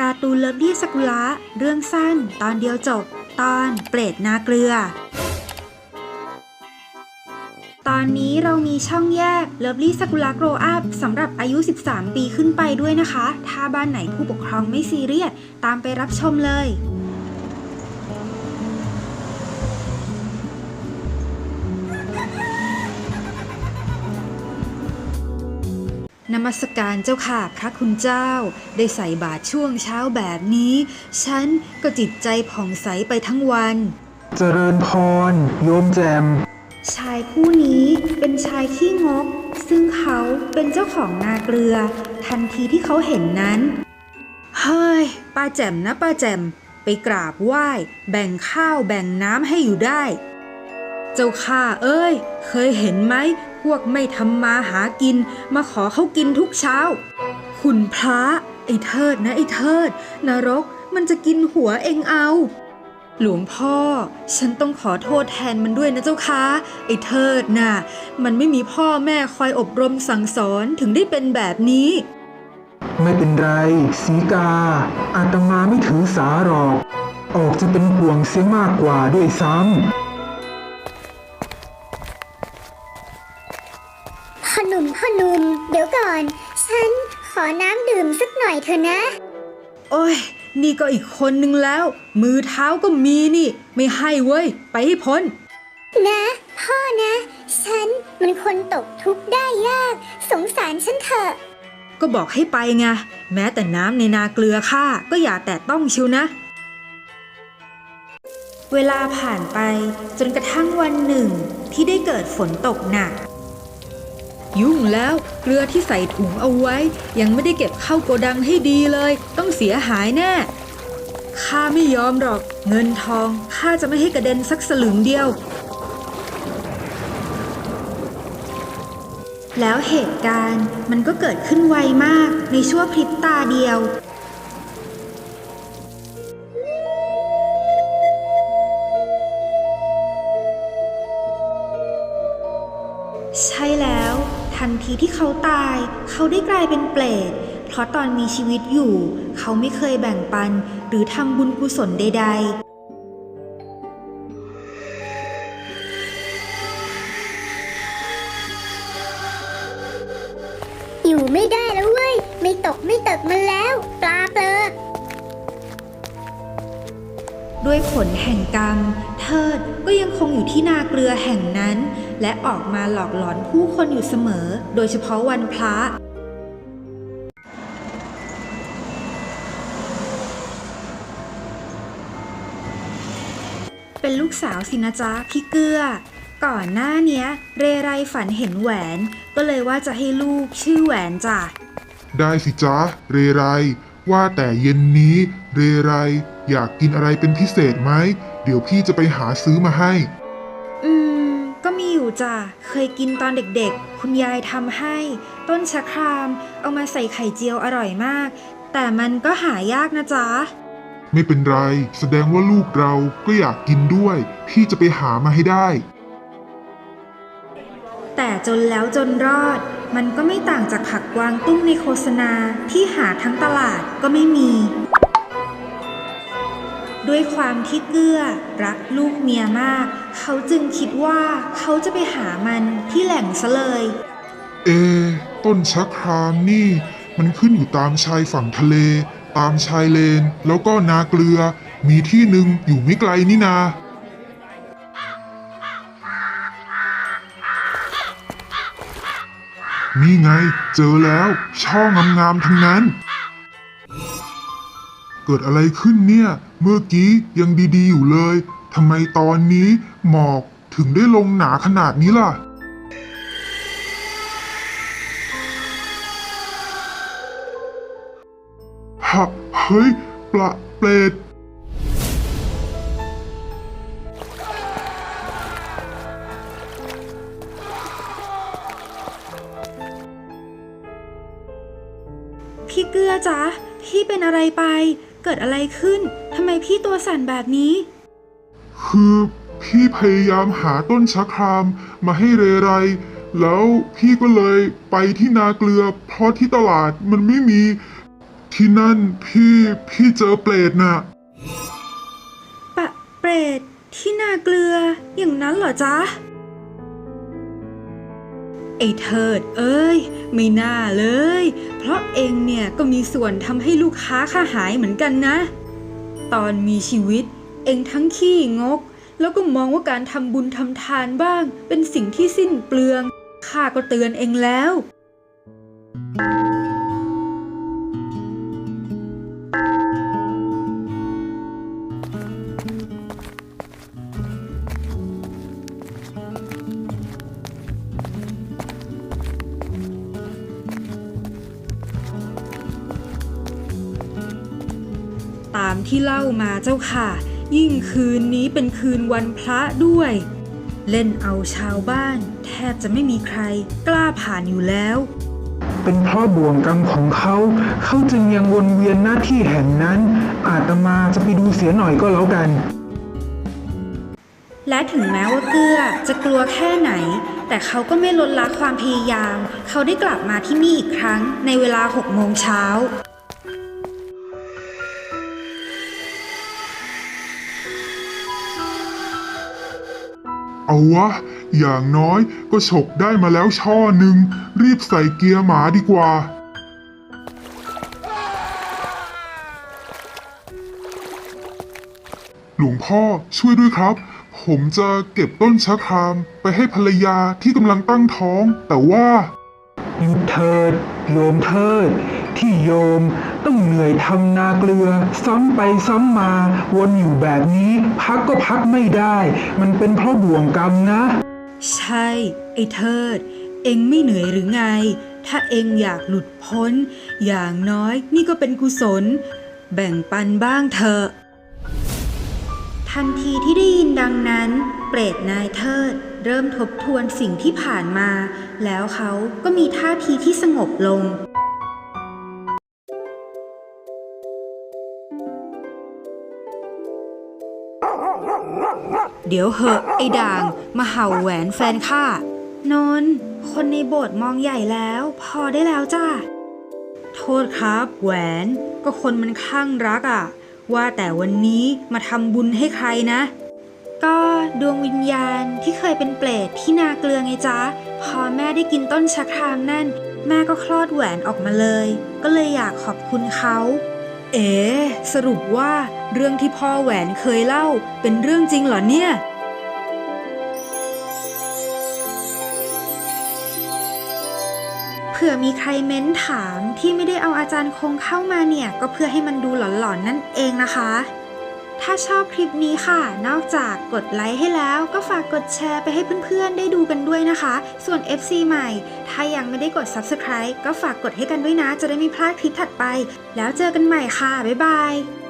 การ์ตูนเลิฟลี่สกุละเรื่องสั้น ตอนเดียวจบ ตอนเปรตนาเกลือ ตอนนี้เรามีช่องแยกเลิฟลี่สกุละโกรอัพสำหรับอายุ 13 ปีขึ้นไปด้วยนะคะ ถ้าบ้านไหนผู้ปกครองไม่ซีเรียสตามไปรับชมเลย มัสการเจ้าค่ะพระคุณเจ้า ได้ใส่บาตรช่วงเช้าแบบนี้ ฉันก็จิตใจผ่องใสไปทั้งวัน เจริญพรโยมแจม ชายผู้นี้เป็นชายขี้งก ซึ่งเขาเป็นเจ้าของนาเกลือ ทันทีที่เขาเห็นนั้น เฮ้ยป้าแจ่มนะป้าแจ่มไปกราบไหว้ แบ่งข้าวแบ่งน้ำให้อยู่ได้ เจ้าข้าเอ้ย เคยเห็นไหมพ วกไม่ทำมาหากิน มาขอเขากินทุกเช้าคุณพระไอ้เทิดนะไอ้เทิด นรกมันจะกินหัวเองเอา หลวงพ่อ ฉันต้องขอโทษแทนมันด้วยนะเจ้าคะไอ้เทิดน่ะ มันไม่มีพ่อแม่คอยอบรมสั่งสอนถึงได้เป็นแบบนี้ ไม่เป็นไร สีกา อาตมาไม่ถือสาหรอก ออกจะเป็นห่วงเสียมากกว่าด้วยซ้พ่ ก่อน ฉันขอน้ำดื่มสักหน่อยเถอะนะ โอ้ย นี่ก็อีกคนนึงแล้ว มือเท้าก็มีนี่ ไม่ให้เว้ย ไปให้พ้น นะ พ่อนะ ฉันมันคนตกทุกข์ได้ยาก สงสารฉันเถอะ ก็บอกให้ไปไง แม้แต่น้ำในนาเกลือข้าก็อย่าแตะต้องชิวนะ เวลาผ่านไปจนกระทั่งวันหนึ่งที่ได้เกิดฝนตกหนัก ยุ่งแล้วเกลือที่ใส่ถุงเอาไว้ ยังไม่ได้เก็บเข้าโกดังให้ดีเลย ต้องเสียหายแน่ข้าไม่ยอมหรอก เงินทองข้าจะไม่ให้กระเด็นสักสลึงเดียว แล้วเหตุการณ์มันก็เกิดขึ้นไวมากในชั่วพริบตาเดียวใช่แล้ว ทันทีที่เขาตาย เขาได้กลายเป็นเปรตเพราะตอนมีชีวิตอยู่ เขาไม่เคยแบ่งปัน หรือทำบุญกุศลใด ๆอยู่ไม่ได้แล้วเว้ย ไม่ตกไม่ตกมันแล้ว ปลาเปลอด้วยผลแห่งกรรม เทิด ก็ยังคงอยู่ที่นาเกลือแห่งนั้น และออกมาหลอกหลอนผู้คนอยู่เสมอ โดยเฉพาะวันพระเป็นลูกสาวสินะจ๊ะพี่เกื้อ ก่อนหน้าเนี้ย เรไรฝันเห็นแหวน ก็เลยว่าจะให้ลูกชื่อแหวนจ้ะ ได้สิจ๊ะ เรไร ว่าแต่เย็นนี้ เรไร อยากกินอะไรเป็นพิเศษไหม เดี๋ยวพี่จะไปหาซื้อมาให้ อืม ก็มีอยู่จ้ะ เคยกินตอนเด็กๆ คุณยายทำให้ ต้นชะคราม เอามาใส่ไข่เจียวอร่อยมาก แต่มันก็หายากนะจ๊ะ ไม่เป็นไร แสดงว่าลูกเราก็อยากกินด้วย พี่จะไปหามาให้ได้ แต่จนแล้วจนรอด มันก็ไม่ต่างจากผักกวางตุ้งในโฆษณาที่หาทั้งตลาดก็ไม่มี ด้วยความที่เกื้อรักลูกเมียมาก เขาจึงคิดว่าเขาจะไปหามันที่แหล่งซะเลย เอ ต้นชักครามนี่ มันขึ้นอยู่ตามชายฝั่งทะเล ตามชายเลน แล้วก็นาเกลือ มีที่หนึ่งอยู่ไม่ไกลนี่นา นี่ไง เจอแล้ว ช่องงามๆทั้งนั้น เกิดอะไรขึ้นเนี่ย เมื่อกี้ยังดีๆอยู่เลยทำไมตอนนี้หมอกถึงได้ลงหนาขนาดนี้ล่ะ ฮะ เฮ้ยปละเปรตพี่เกลือจ๊ะ พี่เป็นอะไรไป เกิดอะไรขึ้น ทำไมพี่ตัวสั่นแบบนี้ คือพี่พยายามหาต้นชะครามมาให้เรไร แล้วพี่ก็เลยไปที่นาเกลือ เพราะที่ตลาดมันไม่มี ที่นั่นพี่พี่เจอเปรตน่ะปะเปรตที่นาเกลืออย่างนั้นเหรอจ๊ะ ไอ้เทิด เอ้ย ไม่น่าเลย เพราะเองเนี่ยก็มีส่วนทำให้ลูกค้าข้าหายเหมือนกันนะ ตอนมีชีวิต เองทั้งขี้งก แล้วก็มองว่าการทำบุญทำทานบ้าง เป็นสิ่งที่สิ้นเปลืองข้าก็เตือนเองแล้ว ตามที่เล่ามาเจ้าค่ะ ยิ่งคืนนี้เป็นคืนวันพระด้วย เล่นเอาชาวบ้าน แทบจะไม่มีใครกล้าผ่านอยู่แล้ว เป็นเพราะบ่วงกรรมของเขา เขาจึงยังวนเวียนหน้าที่แห่งนั้น อาตมาจะไปดูเสียหน่อยก็แล้วกัน และถึงแม้ว่าเกื้อจะกลัวแค่ไหน แต่เขาก็ไม่ลดละความพยายาม เขาได้กลับมาที่นี่อีกครั้งในเวลา6โมงเช้า เอาวะ อย่างน้อยก็ฉกได้มาแล้วช่อหนึ่ง รีบใส่เกียร์หมาดีกว่า หลวงพ่อช่วยด้วยครับ ผมจะเก็บต้นชะครามไปให้ภรรยาที่กำลังตั้งท้อง แต่ว่ายุดเถิดโยมเถิด ที่โยม ต้องเหนื่อยทำนาเกลือ ซ้ำไปซ้ำมา วนอยู่แบบนี้ พักก็พักไม่ได้ มันเป็นเพราะบ่วงกรรมนะ ใช่ ไอ้เทิด เองไม่เหนื่อยหรือไง ถ้าเองอยากหลุดพ้น อย่างน้อยนี่ก็เป็นกุศล แบ่งปันบ้างเถอะทันทีที่ได้ยินดังนั้น เปรตนายเทิด เริ่มทบทวนสิ่งที่ผ่านมา แล้วเขาก็มีท่าทีที่สงบลง เดี๋ยวเหอะไอ้ด่างมาเห่าแหวนแฟนข้านนคนในโบสถ์มองใหญ่แล้ว พอได้แล้วจ้าโทษครับ แหวนก็คนมันคลั่งรักอะ่ะ ว่าแต่วันนี้มาทำบุญให้ใครนะ ก็ดวงวิญญาณที่เคยเป็นเปรตที่นาเกลือไงจ๊ะ พอแม่ได้กินต้นชะครามนั่น แม่ก็คลอดแหวนออกมาเลย ก็เลยอยากขอบคุณเขา เอ๋สรุปว่าเรื่องที่พ่อแหวนเคยเล่าเป็นเรื่องจริงเหรอเนี่ย เผื่อมีใครเม้นถามที่ไม่ได้เอาอาจารย์คงเข้ามาเนี่ย ก็เพื่อให้มันดูหลอนๆนั่นเองนะคะ ถ้าชอบคลิปนี้ค่ะ นอกจากกดไลค์ให้แล้ว ก็ฝากกดแชร์ไปให้เพื่อนๆ ได้ดูกันด้วยนะคะ ส่วน FC ใหม่ ถ้ายังไม่ได้กด Subscribe ก็ฝากกดให้กันด้วยนะ จะได้ไม่พลาดคลิปถัดไป แล้วเจอกันใหม่ค่ะ บ๊ายบาย